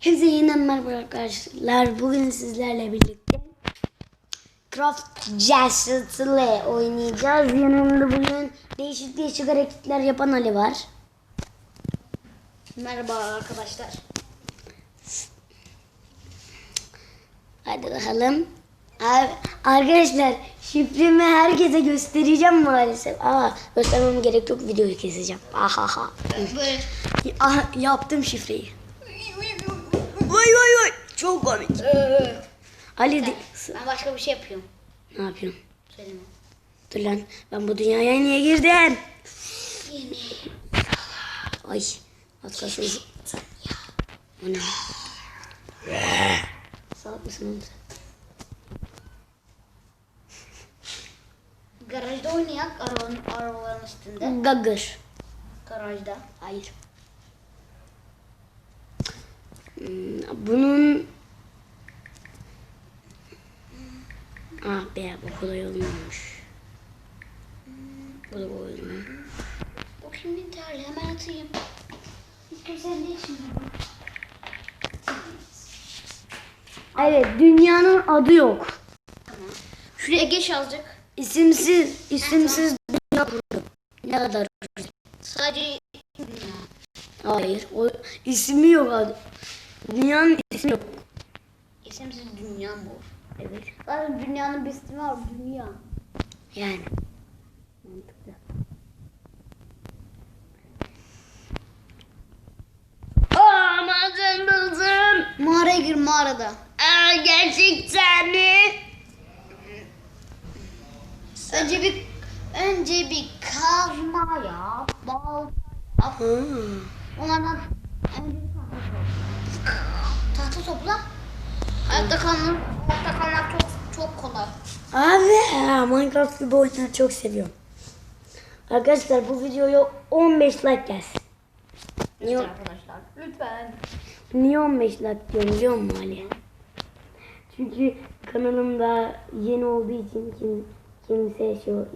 Hepsi yeniden merhaba arkadaşlar. Bugün sizlerle birlikte Craft Jazz'le oynayacağız. Yanımda bugün değişik değişik hareketler yapan Ali var. Merhaba arkadaşlar. Hadi bakalım. Abi, arkadaşlar şifremi herkese göstereceğim maalesef. Aa, göstermem gerek yok videoyu keseceğim. Ahaha. Böyle Ah, yaptım şifreyi. Vay vay vay. Çok komik. Ali de- ben başka bir şey yapıyorum. ne yapıyorsun? Söyleme. Dur lan ben bu dünyaya niye girdim? Yeni. Ay az kalsın. Ne? Salak mısın oğlum sen? Garajda oynayak arabanın, arabaların üstünde. Gagır. Garajda. Hayır. Hmm, bunun Ah be bu kolay olmamış. Bu da oyun. Bakayım interle hemen atayım. Kimsenin de için Evet dünyanın adı yok. Şuraya geç azıcık. İsimsiz, isimsiz dünya kurdum. Ne kadar güzel. Sadece Hayır, o ismi yok adı. Dünyanın ismi yok. isimsiz dünya bu. Evet. Zaten dünyanın bir ismi var dünya. Yani. Mantıklı. Aman tanrım. Mağaraya gir mağarada. Aa, gerçekten mi? Önce bir önce bir kazma yap. Bal yap. Onlardan önce bir tahta topla. Hayatta kalmak, hayatta kalmak çok çok kolay. Abi Minecraft gibi oyunları çok seviyorum. Arkadaşlar bu videoya 15 like gelsin. Niye, Arkadaşlar lütfen. niye 15 like diyorum biliyor musun Ali? Çünkü kanalım daha yeni olduğu için kim, kimse şu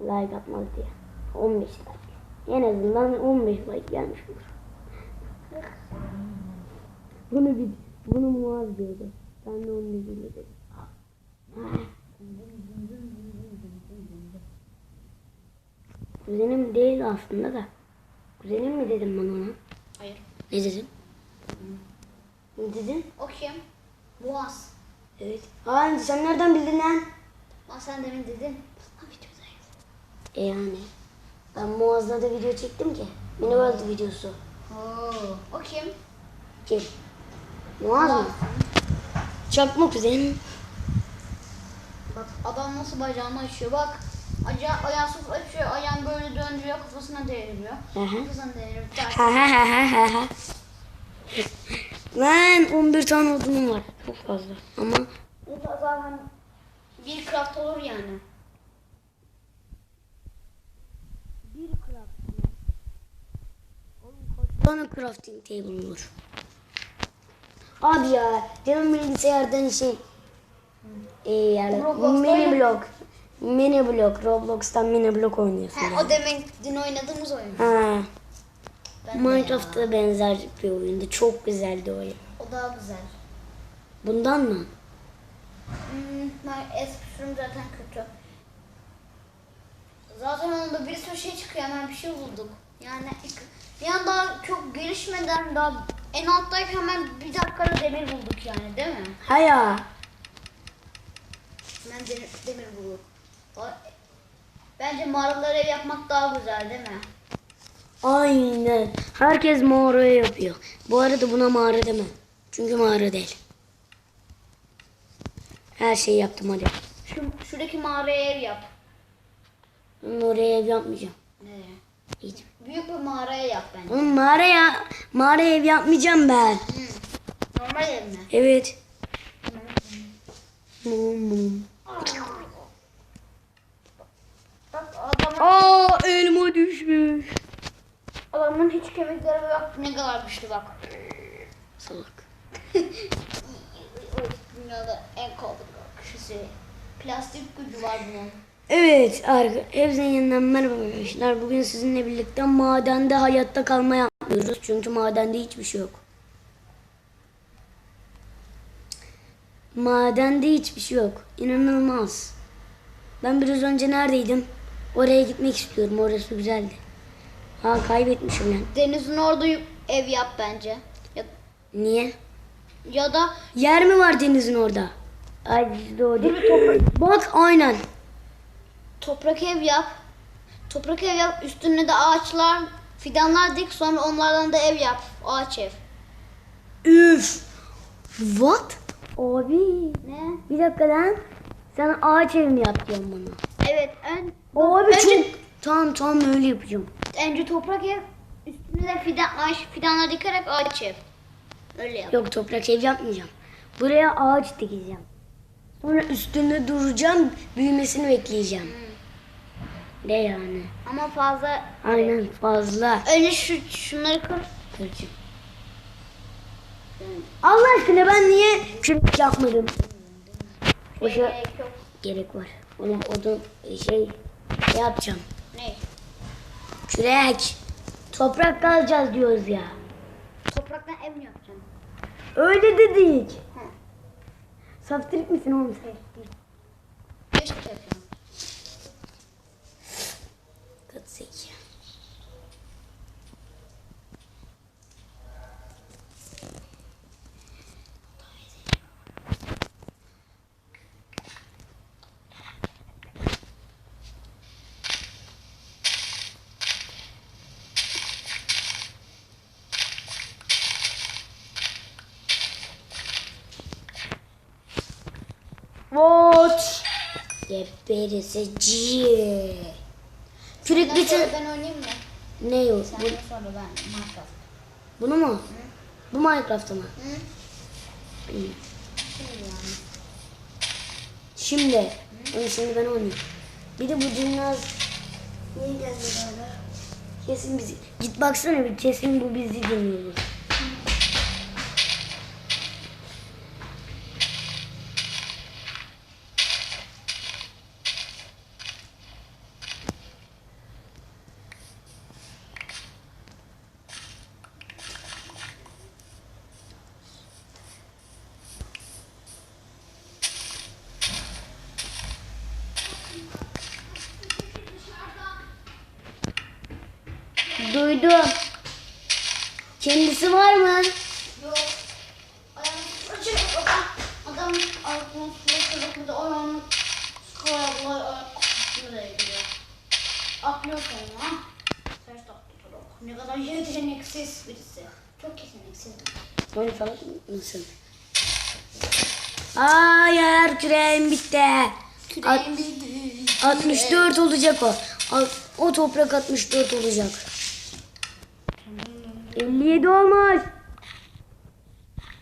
like atmaz diye. 15 like. En azından 15 like gelmiş olur. Bunu bir, bunu Muaz diyordu. Ben de onu dediğini dedim. Kuzenim değil aslında da. Kuzenim mi dedim ben ona? Hayır. Ne dedim? Ne dedin? O kim? Boğaz. Evet. Aa sen nereden bildin lan? Ama sen demin dedin. Ha videodayız. E yani. Ben Muaz'la da video çektim ki. Miniworld videosu. Oo. O kim? Kim? Muaz mı? Çakma kuzenim. Bak adam nasıl bacağını açıyor bak. Aca ayağı sıfır açıyor, ayağını böyle döndürüyor, kafasına değiriyor. Kafasına değiriyor. Lan 11 tane odunum var. Çok fazla. Ama Bu da zaten bir craft olur yani. bir crafting. Oğlum kaç tane crafting table olur? Abi ya canım bilgisayardan şey e, yani mini blok mini blok Roblox'tan mini blok oynuyorsun. He, yani. o demek dün oynadığımız oyun. Ha, Ben de Minecraft'a benzer bir oyundu. Çok güzeldi oyun. O daha güzel. Bundan mı? Hmm, eski sürüm zaten kötü. Zaten onda bir sürü şey çıkıyor hemen bir şey bulduk. Yani bir an daha çok gelişmeden daha en alttayken hemen bir dakikada demir bulduk yani değil mi? Ha ya. Hemen demir, demir bulduk. Bence mağaraları ev yapmak daha güzel değil mi? Aynen. Herkes mağara yapıyor. Bu arada buna mağara deme. Çünkü mağara değil. Her şeyi yaptım hadi. Şu, şuradaki mağaraya ev yap. Ben oraya ev yapmayacağım. Nereye? Hiç. Büyük bir mağaraya yap bence. Oğlum mağara ya. Mağara ev yapmayacağım ben. Hı. Normal ev mi? Evet. Mum mum. Bak adamın, Aa elma düşmüş. adamın hiç kemikleri yok. Ne kadar güçlü bak. Salak. Dünyada en kolay kişisi. Plastik gücü var bunun. Evet arka, hepsine yeniden merhaba arkadaşlar. Bugün sizinle birlikte madende hayatta kalma yapmıyoruz. Çünkü madende hiçbir şey yok. Madende hiçbir şey yok. İnanılmaz. Ben biraz önce neredeydim? Oraya gitmek istiyorum. Orası güzeldi. Ha kaybetmişim ben. Denizin orada ev yap bence. Ya, Niye? ya da Yer mi var denizin orada? Ay değil. Bak aynen. Toprak ev yap. Toprak ev yap. Üstüne de ağaçlar, fidanlar dik. Sonra onlardan da ev yap. Ağaç ev. Üf. What? Abi. Ne? Bir dakika lan. Sen ağaç ev mi yap diyorsun bana? Evet. En, Abi önce, çok... Tamam tamam öyle yapacağım. önce toprak ev. Üstüne de fidan, ağaç, fidanlar dikerek ağaç ev. Öyle yap. Yok toprak ev yapmayacağım. Buraya ağaç dikeceğim. Sonra üstünde duracağım. Büyümesini bekleyeceğim. Ne yani? Ama fazla. Aynen fazla. Önce şu, şunları kır. Kıracağım. Allah aşkına ben niye kürek yapmadım? Boşa Gerek yok. gerek var. Oğlum odun şey ne yapacağım? Ne? Kürek. Toprak kalacağız diyoruz ya. Topraktan ev mi yapacaksın? Öyle dedik. Saftirik misin oğlum sen yapıyorum. Kat zeki. What? Geberesici. Sonra bitir. ben oynayayım mı? Ne yok? Bu, Senden sonra ben Minecraft. bunu mu? Bu Minecraft'ta mı? Hı? İyi. Şey. Şimdi. Onu şimdi ben oynayayım. Bir de bu Cünnaz niye geldi beraber? Kesin bizi. Git baksana bir kesin bu bizi dinliyor. Duydum. Kendisi var mı? Yok. Ayağını açık adam. Adam altına suya kırıklığı ayağını sıkıyorlar. Nereye gidiyor? Atlıyor sonra. Ters taktı Ne kadar yeteneksiz birisi. Çok yeteneksiz. Oyun salak mısın? Hayır küreğim bitti. At- 64 olacak o. O toprak 64 olacak. 57 olmuş.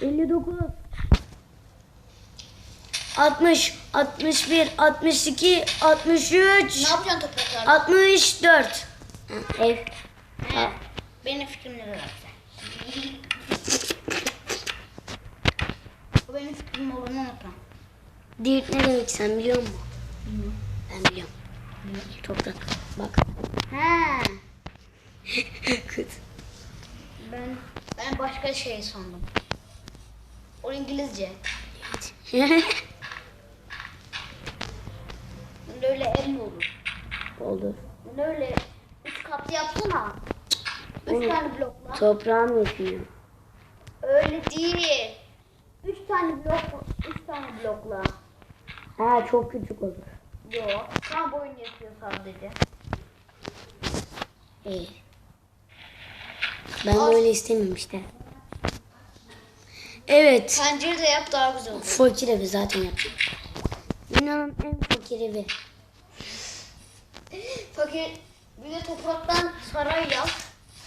59. 60, 61, 62, 63, Ne yapacaksın topraklarla? 64. Ha, Ev. He. Benim fikrim ne zaten. Bu benim fikrim olduğunu unutma. Dirt ne demek sen biliyor musun? Ben biliyorum. Toprak. Bak. He. Kız. Ben ben başka şey sandım. O İngilizce. Öyle ev mi olur? Oldu. Öyle üç katlı yapsana. Üç Oğlum. tane blokla. Toprağım yetmiyor. Öyle değil. Üç tane blok, üç tane blokla. Ha çok küçük olur. Yok. Tam boyun yetiyor sadece. İyi. Ben Az- böyle istemiyorum işte. Evet. Pencere de yap daha güzel olur. Fakir evi zaten yapacağım. Dünyanın en fakir evi. Fakir bir de topraktan saray yap.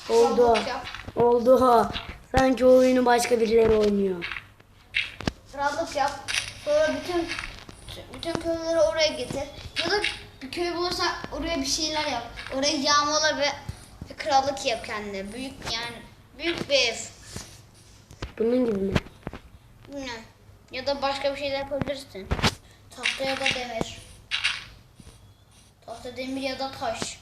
Oldu. Yap. Oldu. Sanki oyunu başka birileri oynuyor. Krallık yap. Sonra bütün bütün köyleri oraya getir. Ya da bir köy bulursan oraya bir şeyler yap. Oraya yağmala ve, ve krallık yap kendine. Büyük yani büyük bir ev. Bunun gibi mi? Bilmem. Ya da başka bir şeyler yapabilirsin. Tahta ya da demir. Tahta demir ya da taş.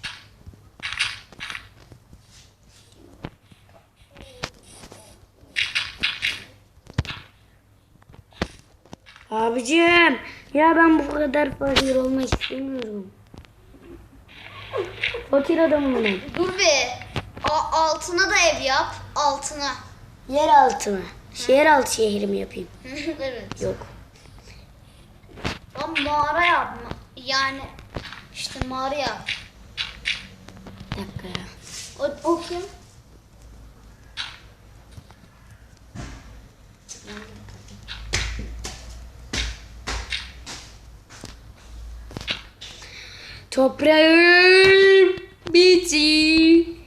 Abicim ya ben bu kadar fakir olmak istemiyorum. Fakir adamım ben. Dur be. A- altına da ev yap. Altına. Yer altı mı? Şehir altı şehri mi yapayım? evet. Yok. Ama mağara yapma. Yani işte mağara yap. Bir dakika ya. O, o kim? Toprağım bitti.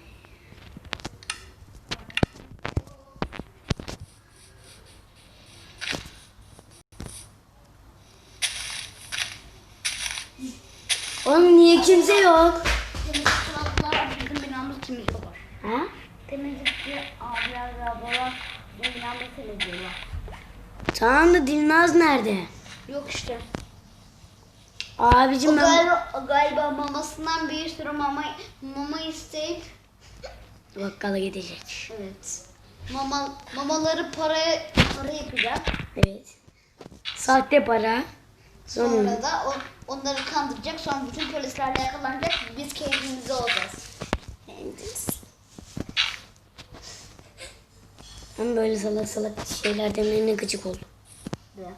Oğlum niye kimse yok? Temizlikçiler bizim binamızı temizliyorlar. Ha? Temizlikçi abiler ve ablalar bizim binamızı temizliyorlar. Tamam da Dilnaz nerede? Yok işte. Abicim O ben... galiba, galiba mamasından bir sürü mama, mama isteyip Bakkala gidecek. evet. Mama, mamaları paraya para yapacak. Evet. Sahte para. Sonra, Sonra da o, onları kandıracak. Sonra bütün polislerle yakalanacak. Biz keyfimizi olacağız. Ben böyle salak salak şeyler demelerine gıcık oldum. Diye.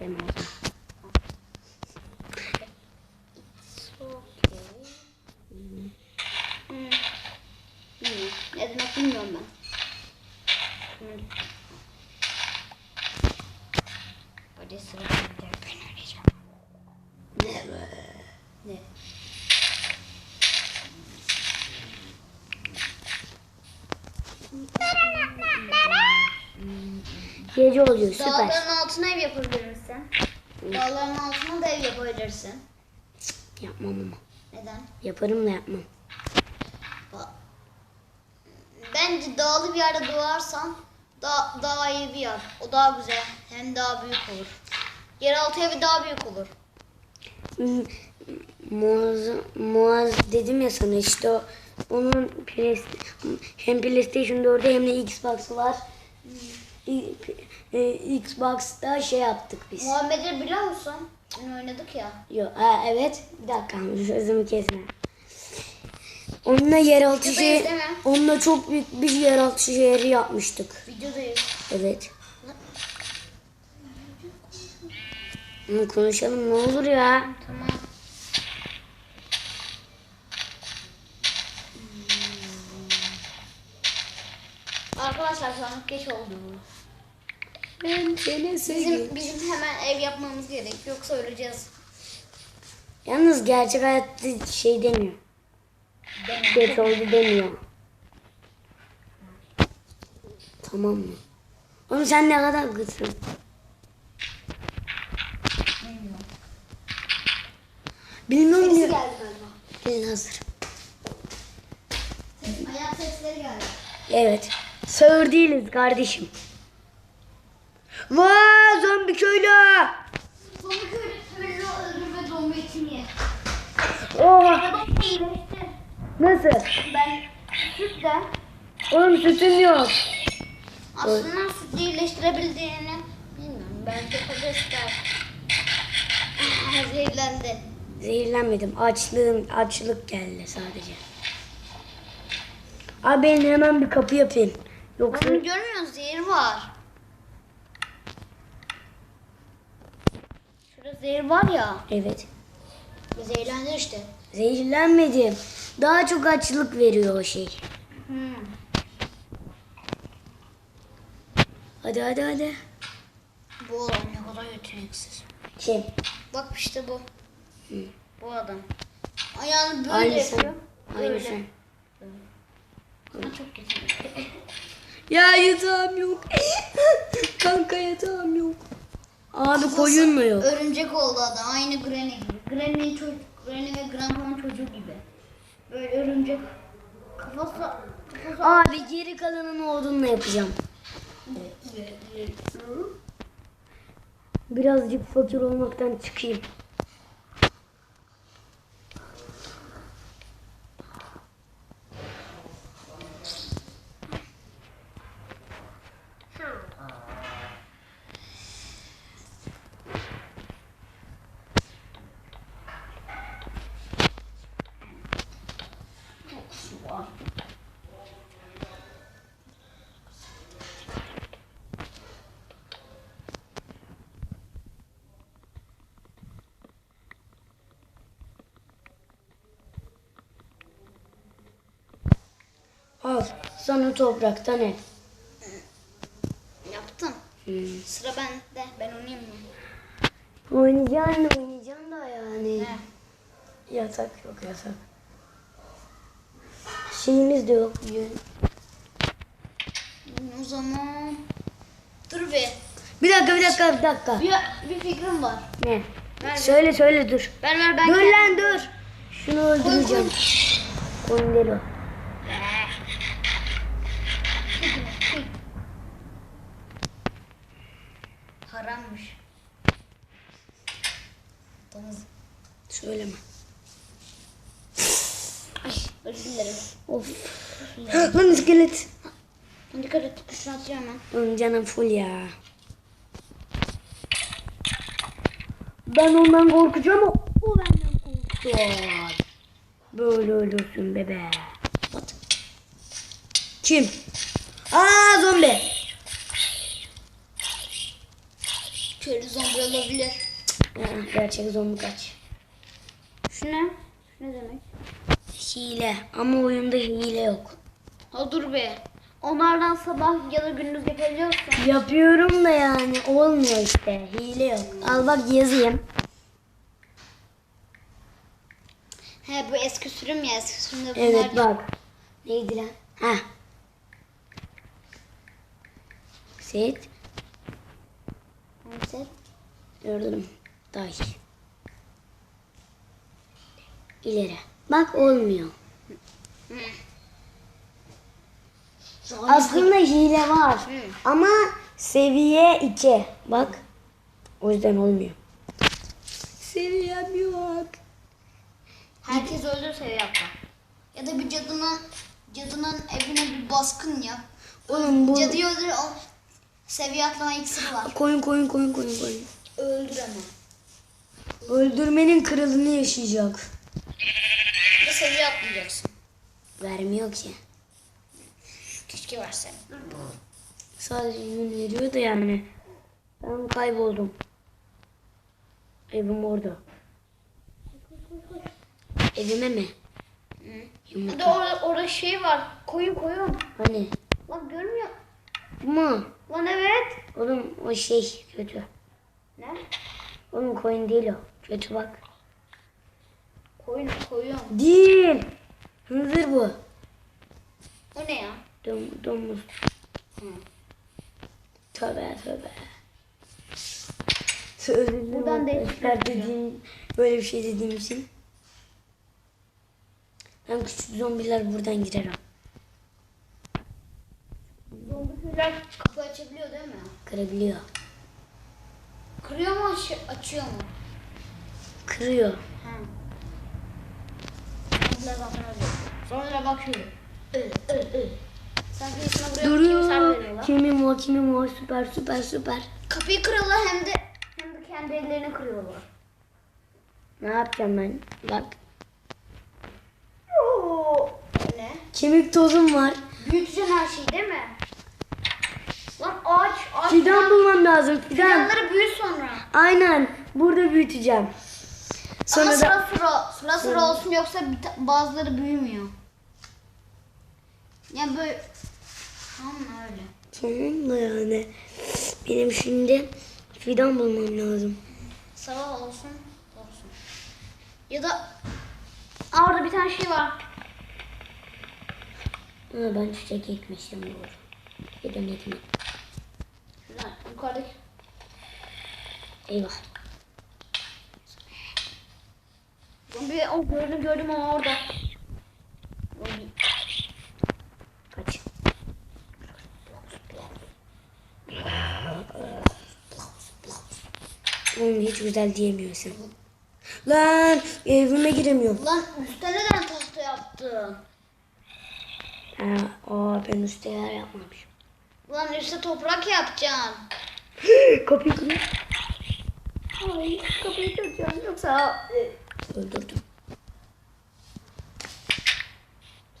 Deme o zaman. Hmm. Ne demek bilmiyorum ben. Hadi sıra bende. Ben arayacağım. Ne? Gece oluyor süper. Dağların altına ev yapabilir misin? Dağların altına da ev yapabilirsin. Yapmam ama. Neden? Yaparım da yapmam. Ba- Bence dağlı bir yerde doğarsan daha, daha iyi bir yer. O daha güzel. Hem daha büyük olur. Yeraltı evi daha büyük olur. Hmm, Muaz, Muaz dedim ya sana işte o, onun hem PlayStation 4'ü hem de Xbox'ı var. İ- e, Xbox'ta şey yaptık biz. Muhammed'i biliyor musun? Oynadık ya. Yok, evet. Bir dakika sözümü kesme. Onunla yeraltı şey, onunla çok büyük bir yeraltı şehri yapmıştık. Videodayız. Evet. Hı, konuşalım ne olur ya. Tamam. Arkadaşlar şu an geç oldu. Ben seni Bizim, bizim hemen ev yapmamız gerek. Yoksa öleceğiz. Yalnız gerçek hayatta şey demiyor. Geç oldu demiyor. Tamam mı? Oğlum sen ne kadar kızsın? Bilmiyorum Sesi ya. geldi galiba. Gelin hazır. Ayak sesleri geldi. Evet. Sağır değiliz kardeşim. Vay zombi köylü. Sonra köylü köylü öldür ve zombi etini ye. Oha. Araba iyileşti. Nasıl? Ben sütle Oğlum sütün yok. aslında sütle iyileştirebildiğini bilmiyorum. Bence kapasiter. Zehirlendi. Zehirlenmedim. Açlığım, açlık geldi sadece. Abi ben hemen bir kapı yapayım. Yoksa Onu görmüyor musun? Zehir var. Şurada zehir var ya. evet. Zehirlendi işte. Zehirlenmedim. Daha çok açlık veriyor o şey. Hmm. Hadi hadi hadi. Bu adam ne kadar yeteneksiz. Şey. Bak işte bu. Hı. Bu adam. Ayağını böyle Aynı yapıyor. Aynı sen. Ama çok yetenekli. Ya yatağım yok. Kanka yatağım yok. Abi koyun mu yok? Örümcek oldu adam. Aynı Granny gibi. Granny'nin çocuk, Granny ve Grandpa'nın çocuğu gibi. Böyle örümcek. Kafası... Kafası... Abi geri kalanını odunla yapacağım. Birazcık fakir olmaktan çıkayım. Al sana topraktan ev. Yaptım. Hmm. Sıra bende. Ben oynayayım mı? Oynayacaksın oynayacaksın da yani. He. Yatak yok yatak. Şeyimiz de yok. Yün- O zaman... Dur be. Bir dakika bir dakika bir dakika. Bir, bir fikrim var. Ne? Ver, Söyle söyle dur. Ver ver ben dur lan dur. Şunu öldüreceğim. Koyun deli o. Harammış. Domuz. Söyleme. Ay özür dilerim. Of. Lan iskelet. Dikkat et. Şunu atacağım ben. Onun canım full ya. Ben ondan korkacağım o, o benden korktu. Böyle ölürsün bebe. At. Kim? Aa zombi. Köylü zombi olabilir. Gerçek zombi kaç. Ne? Ne demek? Hile ama oyunda hile yok. Ha dur be. Onlardan sabah ya da gündüz yapabiliyorsun. Yapıyorum da yani olmuyor işte. Hile yok. Al bak yazayım. He bu eski sürüm ya eski sürümde bunlar. Evet bak. Neydi lan? Ha. Set. Neyse. Gördüm. Taş. İleri. Bak olmuyor. Aslında hile var. Ama seviye 2. Bak. O yüzden olmuyor. Seviyem yok. Herkes öldür seviye yapma. Ya da bir cadının cadının evine bir baskın yap. Oğlum bu Cadıyı öldür o seviye atlama iksiri var. koyun koyun koyun koyun koyun. Öldür hemen. Öldürmenin kralını yaşayacak. Bir seviye atlayacaksın. Vermiyor ki. Keşke versen. Sadece yün veriyor da yani. Ben kayboldum. Evim orada. Evime mi? Hı. Bir de orada, orada şey var. Koyun koyun. Hani? Lan görmüyor. Bu mu? Lan evet. Oğlum o şey kötü. Ne? Oğlum koyun değil o. Kötü bak. Koyun koyun. Değil. Hınzır bu. O ne ya? Dom, domuz. Hı. Tövbe tövbe. Dilerim Buradan değiştireceğim. dediğim, böyle bir şey dediğim için. Hem küçük zombiler buradan girer ha. Zombi köyler kapı açabiliyor değil mi? Kırabiliyor. Kırıyor mu aç- açıyor mu? Kırıyor. Ha. Zombiler zaten öyle. Zombiler bak şöyle. Öl öl öl. Sen buraya kimi Duruyor. veriyorlar. Kimim o kimim o süper süper süper. Kapıyı kırıyorlar hem de hem de kendi ellerini kırıyorlar. Ne yapacağım ben? Bak. Oo. Ne? Kemik tozum var. Büyüteceksin her şeyi değil mi? Lan ağaç, ağaç. Fidan bulmam lazım. Fidan. Fidanları büyüt sonra. Aynen. Burada büyüteceğim. Sonra Ama da sıra sıra, sıra sıra olsun yoksa bazıları büyümüyor. Yani böyle... Tamam öyle? Tamam da yani. Benim şimdi fidan bulmam lazım. Sabah olsun, olsun. Ya da... Aa, orada bir tane şey var. Ha, ben çiçek ekmiştim doğru. Edemedim. Şuradan yukarıdaki. Eyvah. Zombi, o gördüm gördüm ama orada. Kaç. Oğlum hiç güzel diyemiyorsun. Lan evime giremiyorum. Lan üstte neden tahta yaptın? Ha, aa, ben üstte yer yapmamışım. Lan üstte toprak yapacaksın. Kapıyı kırayım. Ay kapıyı kıracağım yoksa... Öldürdüm.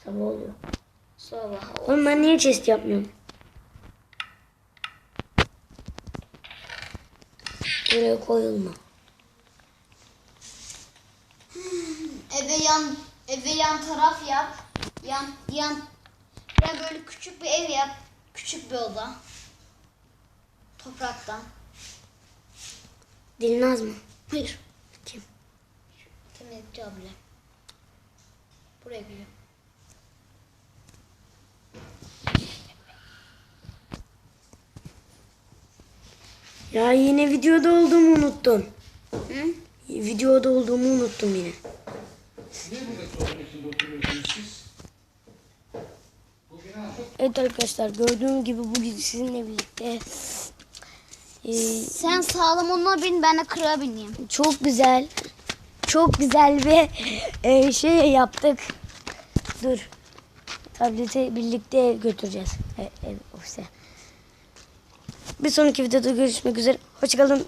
Sabah oluyor. Sabah Oğlum ben niye chest yapmıyorum? Buraya koyulma. Eve yan eve yan taraf yap. Yan yan Oraya böyle küçük bir ev yap. Küçük bir oda. Topraktan. Dilnaz mı? Hayır. Temizlikçi abla. Buraya geliyor. Ya yine videoda olduğumu unuttum. Hı? Videoda olduğumu unuttum yine. Evet arkadaşlar gördüğünüz gibi bugün sizinle birlikte e, Sen sağlam onunla bin ben de kıra bineyim. çok güzel çok güzel bir e, şey yaptık. Dur. Tableti birlikte götüreceğiz e, ev, ofise. Bir sonraki videoda görüşmek üzere. Hoşçakalın.